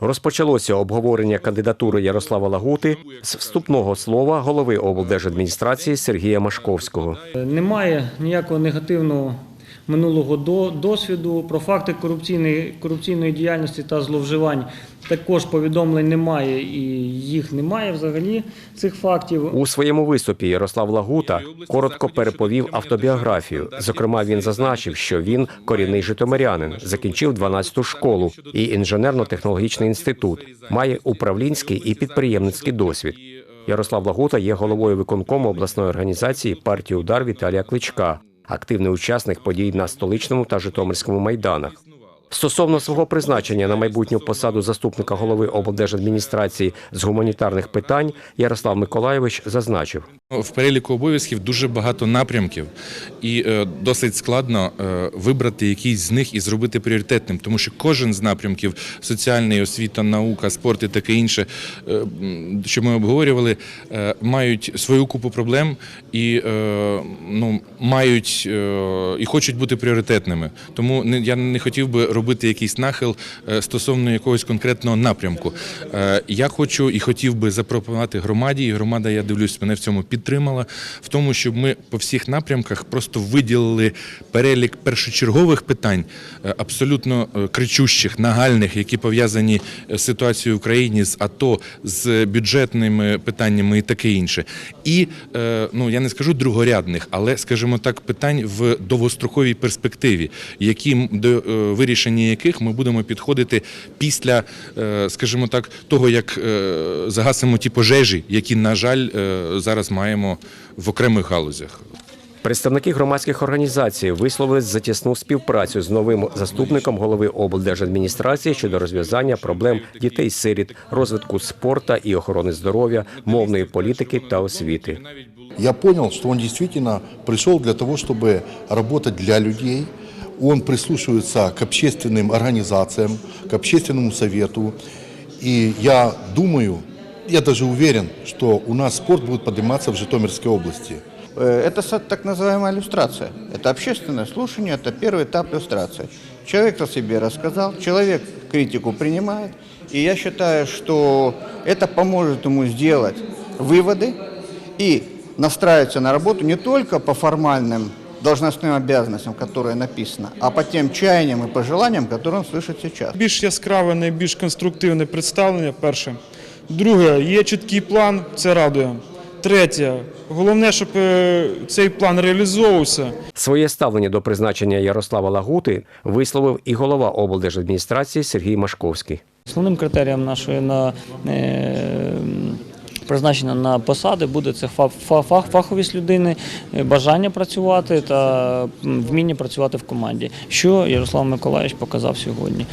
Розпочалося обговорення кандидатури Ярослава Лагути з вступного слова голови облдержадміністрації Сергія Машковського. Немає ніякого негативного минулого до- досвіду. Про факти корупційної, корупційної діяльності та зловживань також повідомлень немає і їх немає взагалі цих фактів. У своєму виступі Ярослав Лагута коротко переповів автобіографію. Зокрема, він зазначив, що він корінний житомирянин, закінчив 12-ту школу і інженерно-технологічний інститут, має управлінський і підприємницький досвід. Ярослав Лагута є головою виконкому обласної організації партії Удар Віталія Кличка, активний учасник подій на столичному та Житомирському майданах. Стосовно свого призначення на майбутню посаду заступника голови облдержадміністрації з гуманітарних питань Ярослав Миколаєвич зазначив. В переліку обов'язків дуже багато напрямків, і е, досить складно е, вибрати якийсь з них і зробити пріоритетним, тому що кожен з напрямків соціальний, освіта, наука, спорт і таке інше, е, що ми обговорювали, мають свою купу проблем і ну, мають і хочуть бути пріоритетними. Тому я не хотів би робити якийсь нахил стосовно якогось конкретного напрямку. Я хочу і хотів би запропонувати громаді, і громада, я дивлюсь, мене в цьому підтримала, в тому, щоб ми по всіх напрямках просто виділили перелік першочергових питань, е, абсолютно е, кричущих, нагальних, які пов'язані з ситуацією в Україні, з АТО, з бюджетними питаннями і таке інше. І е, ну я не скажу другорядних, але скажімо так, питань в довгостроковій перспективі, які до е, вирішення яких ми будемо підходити після, е, скажімо так, того як е, загасимо ті пожежі, які на жаль е, зараз маємо в окремих галузях. Представники громадських організацій висловились за тісну співпрацю з новим заступником голови облдержадміністрації щодо розв'язання проблем дітей-сиріт, розвитку спорта і охорони здоров'я, мовної політики та освіти. Я понял, что он действительно пришел для того, чтобы работать для людей. Он прислушивается к общественным организациям, к общественному совету. И я думаю, я даже уверен, что у нас спорт будет подниматься в Житомирской области. Э, Это так называемая иллюстрация. Это общественное слушание, это первый этап иллюстрации. Человек о себе рассказал, человек критику принимает, и я считаю, что это поможет ему сделать выводы и настраиваться на работу не только по формальным должностным обязанностям, которые написано, а по тем чаяниям и пожеланиям, которые он слышит сейчас. Більш яскраве, найбільш конструктивне представлення. Перше. Друге, є чіткий план, це радує. Третє, головне, щоб е, цей план реалізовувався. Своє ставлення до призначення Ярослава Лагути висловив і голова облдержадміністрації Сергій Машковський. Основним критерієм нашої на е, призначення на посади буде це фа- фа- фаховість людини, е, бажання працювати та вміння працювати в команді, що Ярослав Миколаївич показав сьогодні.